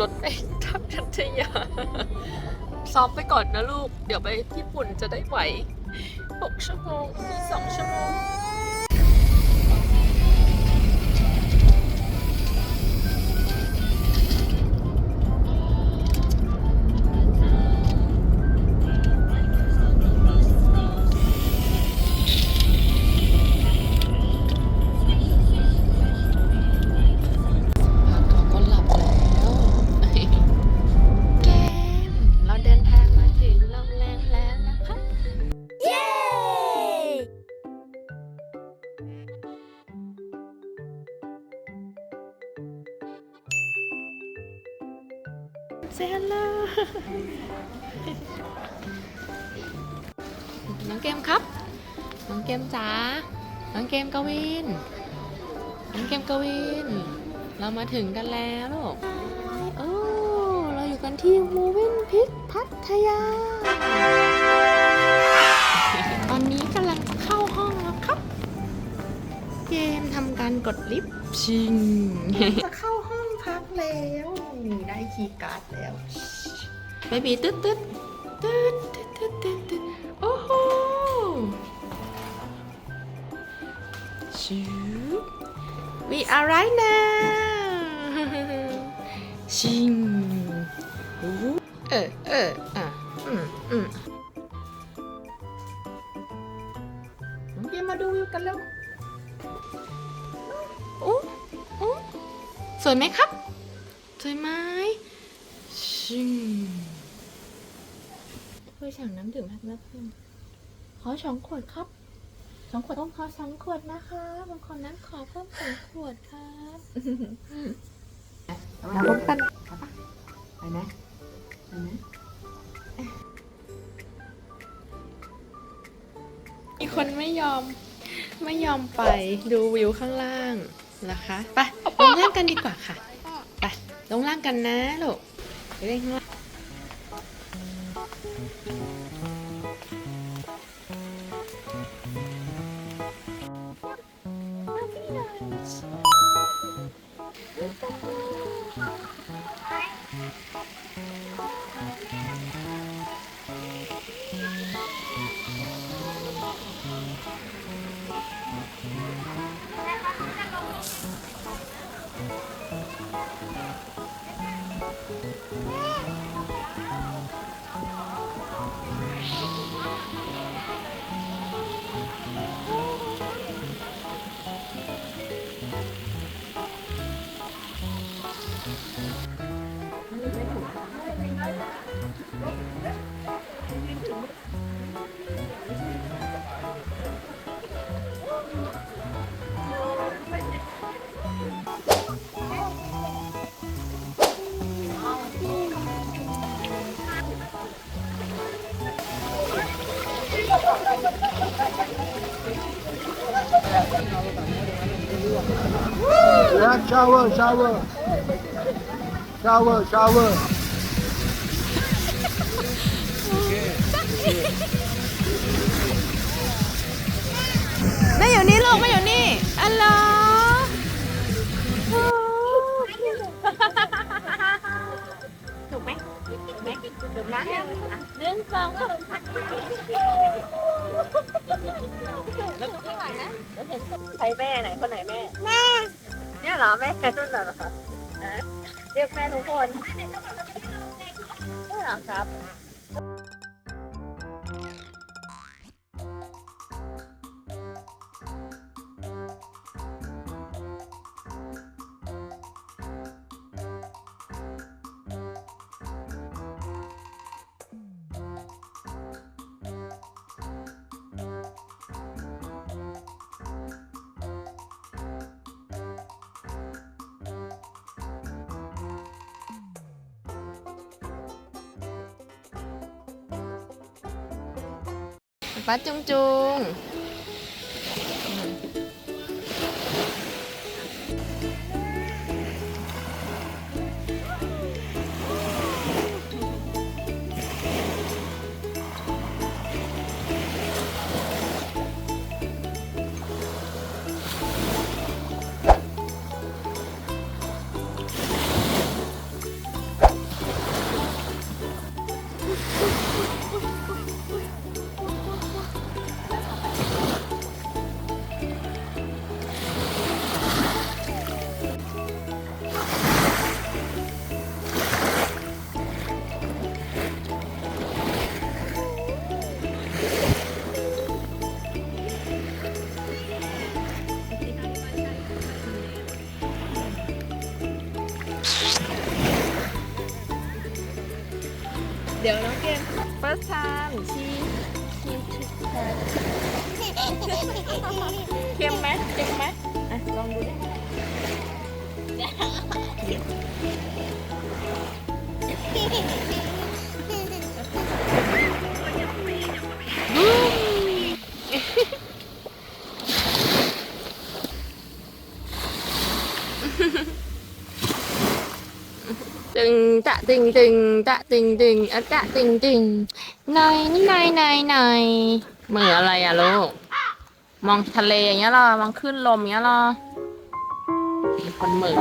รถไปทับพัทยา ซ้อมไปก่อนนะลูก เดี๋ยวไปญี่ปุ่นจะได้ไหว 6 ชั่วโมงมี2ชั่วโมง เซฮัลโหลน้องเกมครับ น้องเกมจ๋า น้องเกมกวิน น้องเกมกวิน เรามาถึงกันแล้วลูกโอ้เราอยู่กันที่มูวินพิกพัทยา ตอนนี้กำลังจะเข้าห้องแล้วครับ เกมทำการกดลิฟต์ชิง แล้วนี่ได้คีย์การ์ดแล้วเบบีตึ๊ดตึ๊ดตึ๊ดตึ๊ดตึ๊ดตึ๊ดตึ๊ดโอ้โหชิว we are right now ชิงโอ้โหเออเอออะอืมอืมน้องเกมมาดูวิวกันแล้วโอ้โอ้สวยไหมครับ สวยไหมชิงเพื่อสั่งน้ำดื่มพักนะเพื่อนขอสองขวดครับสองขวดต้องขอสองขวดนะคะบางคนนั้นขอเพิ่มสองขวดครับเราพบกันไปไหมไปไหมมีคนไม่ยอมไม่ยอมไปดูวิวข้างล่างนะคะ ไปลงล่างกันดีกว่าค่ะไปลงล่าง กันนะลูกไปเล่นข้างล่าง Yeah, shower, shower. Shower, shower. ไม่อยู่นี่ลูกไม่อยู่นี่อัลโหลถูกไหมถูกไหมถูกนะหนึ่งสองแล้วแล้วก็ข้างหลังนะแล้วเห็นใครแม่ไหน คนไหนแม่แม่ เนี่ยเหรอแม่รุ่นเหรอคะฮะเรียกแม่ทุกคนใช่เหรอครับ 맛 쫑쫑. เดี๋ยวน้องเกม first time ชีชีชิเข้มไหมเข้มไหมอะลองดูดิ Yeah. ตึงตะตึงติงตะติงติงอะตะติงติงนายนี่นายนายนายเหมืออะไรอะลูกมองทะเลอย่างเงี้ยเหรอมองขึ้นลมอย่างเงี้ยเหรอมีคนเหมือ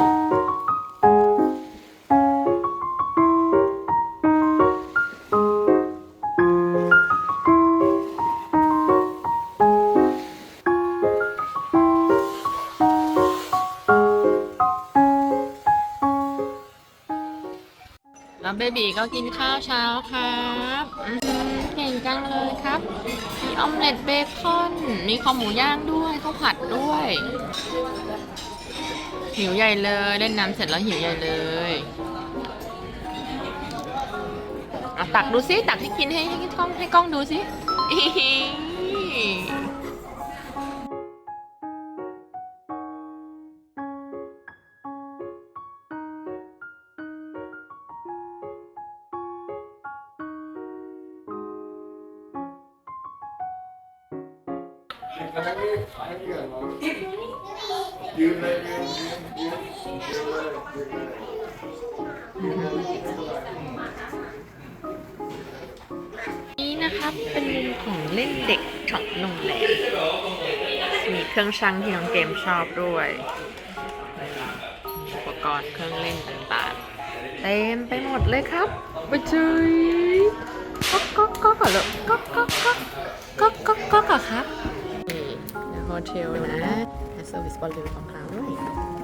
แล้วเบบีก็กินข้าวเช้าครับเก่งจังเลยครับ มีออมเล็ตเบคอน มีข้าวหมูย่างด้วยข้าวผัดด้วย หิวใหญ่เลยเล่นน้ำเสร็จแล้วหิวใหญ่เลยตักดูสิตักให้กินให้ให้กล้องให้กล้องดู สิอิหินี่นะครับเป็นมุมของเล่นเด็กของโรงแรมมีเครื่องชั่งที่น้องเกมชอบด้วยอุปกรณ์เครื่องเล่นต่างๆเต็มไปหมดเลยครับไปเจยก๊อกก๊อกก๊อกเหรอก๊อกก๊อกก๊อกก๊อกก๊อกก๊อกครับ โฮเทลนะและเซอร์วิสบอลลูนของเขาด้วย